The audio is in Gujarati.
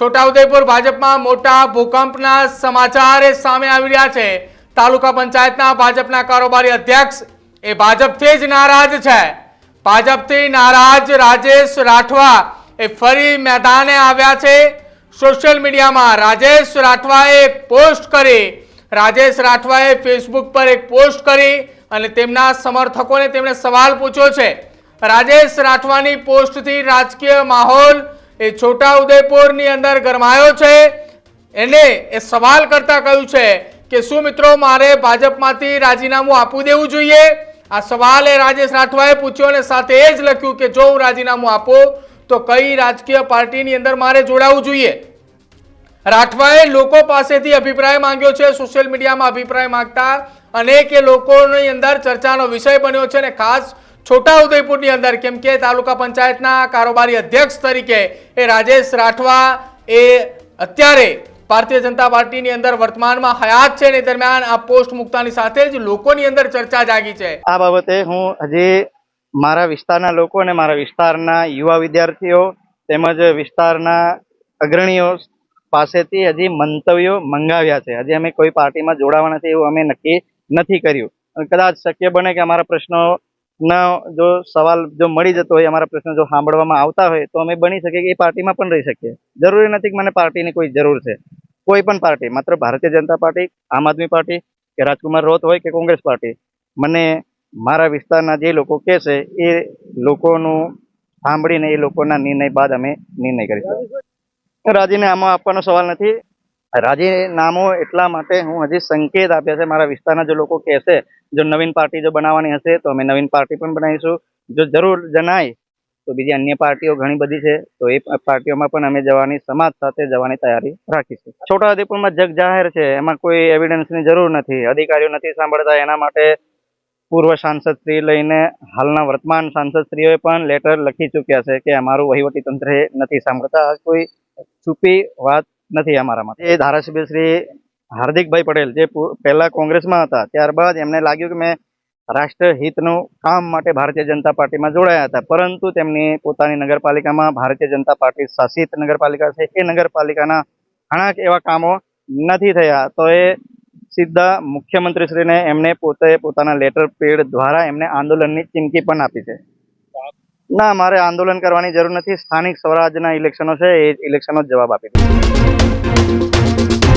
છોટાઉદેપુર ભાજપમાં મોટા ભૂકંપના સમાચાર સામે આવી રહ્યા છે. તાલુકા પંચાયતના ભાજપના કારોબારી અધ્યક્ષ એ ભાજપથી જ નારાજ છે. ભાજપથી નારાજ રાજેશ રાઠવા એ ફરી મેદાને આવ્યા છે. સોશિયલ મીડિયામાં રાજેશ રાઠવાએ એક પોસ્ટ કરી. રાજેશ રાઠવાએ ફેસબુક પર એક પોસ્ટ કરી અને તેમના સમર્થકોને તેમણે સવાલ પૂછ્યો છે. રાજેશ રાઠવાની પોસ્ટથી રાજકીય માહોલ એ છોટા ઉદેપુરની અંદર ગરમાયો છે. એને એ સવાલ કરતા કહ્યું છે કે શું મિત્રો મારે ભાજપમાંથી રાજીનામું આપવું દેવું જોઈએ? આ સવાલ એ રાજેશ રાઠવાએ પૂછ્યો અને સાથે એ જ લખ્યું કે જો હું રાજીનામું આપું, તો કઈ રાજકીય પાર્ટીની અંદર મારે જોડાવું જોઈએ? રાઠવાએ લોકો પાસેથી અભિપ્રાય માંગ્યો છે, સોશિયલ મીડિયામાં અભિપ્રાય માંગતા અનેક લોકોની અંદર ચર્ચાનો વિષય બન્યો છે અને ખાસ છોટા ઉદયપુરની અંદર કેમ કે તાલુકા પંચાયતના કારોબારી અધ્યક્ષ તરીકે એ રાજેશ રાઠવા એ અત્યારે ભારતીય જનતા પાર્ટીની અંદર વર્તમાનમાં હયાત છે ને દરમિયાન આ પોસ્ટ મુકતાની સાથે જ લોકોની અંદર ચર્ચા જાગી છે. આ બાબતે હું હજી મારા વિસ્તારના લોકો અને મારા વિસ્તારના યુવા વિદ્યાર્થીઓ તેમજ વિસ્તારના અગ્રણીઓ પાસેથી હજી મંતવ્યો મંગાવ્યા છે. હજી અમે કોઈ પાર્ટીમાં જોડાવા નથી એવું અમે નક્કી નથી કર્યું. કદાચ શક્ય બને કે અમારા પ્રશ્નો ના, જો સવાલ જો મળી જતો હોય, અમારા પ્રશ્ન જો સાંભળવામાં આવતા હોય, તો અમે બની શકીએ કે એ પાર્ટીમાં પણ રહી શકીએ. જરૂરી નથી કે મને પાર્ટીની કોઈ જરૂર છે. કોઈ પણ પાર્ટી, માત્ર ભારતીય જનતા પાર્ટી, આમ આદમી પાર્ટી કે રાજકુમાર રોત હોય કે કોંગ્રેસ પાર્ટી, મને મારા વિસ્તારના જે લોકો કહેશે એ લોકોનું સાંભળીને એ લોકોના નિર્ણય બાદ અમે નિર્ણય કરીશું. રાજીનામું આપવાનો સવાલ નથી. રાજીનામું એટલા માટે હું હજી સંકેત આપ્યા છે. મારા વિસ્તારના જો લોકો કહેશે, જો નવીન પાર્ટી જો બનાવવાની હશે, તો અમે નવીન પાર્ટી પણ બનાવીશું. જો જરૂર જણાય, તો બીજી અન્ય પાર્ટીઓ ઘણી બધી છે, તો એ પાર્ટીઓમાં પણ અમે જવાની, સમાજ સાથે જવાની તૈયારી રાખીશું. છોટાઉદેપુરમાં જગ જાહેર છે, એમાં કોઈ એવિડન્સની જરૂર નથી, અધિકારીઓ નથી સાંભળતા. એના માટે પૂર્વ સાંસદશ્રી લઈને હાલના વર્તમાન સાંસદશ્રીઓએ પણ લેટર લખી ચૂક્યા છે કે અમારું વહીવટી તંત્ર નથી સાંભળતા. કોઈ છુપી વાત નથી અમારામાં. એ ધારાસભ્ય શ્રી હાર્દિકભાઈ પટેલ જે પહેલા કોંગ્રેસમાં હતા, ત્યારબાદ એમને લાગ્યું કે મેં રાષ્ટ્રહિતનું કામ માટે ભારતીય જનતા પાર્ટીમાં જોડાયા હતા, પરંતુ તેમની પોતાની નગરપાલિકામાં ભારતીય જનતા પાર્ટી શાસિત નગરપાલિકા છે, એ નગરપાલિકાના ઘણા એવા કામો નથી થયા. તો એ સીધા મુખ્યમંત્રીશ્રીને એમને પોતે પોતાના લેટર પેડ દ્વારા એમને આંદોલનની ચીમકી પણ આપી છે. ના, મારે આંદોલન કરવાની જરૂર નથી. સ્થાનિક સ્વરાજના ઇલેક્શનો છે, એ ઇલેક્શનો જ જવાબ આપી દઈશ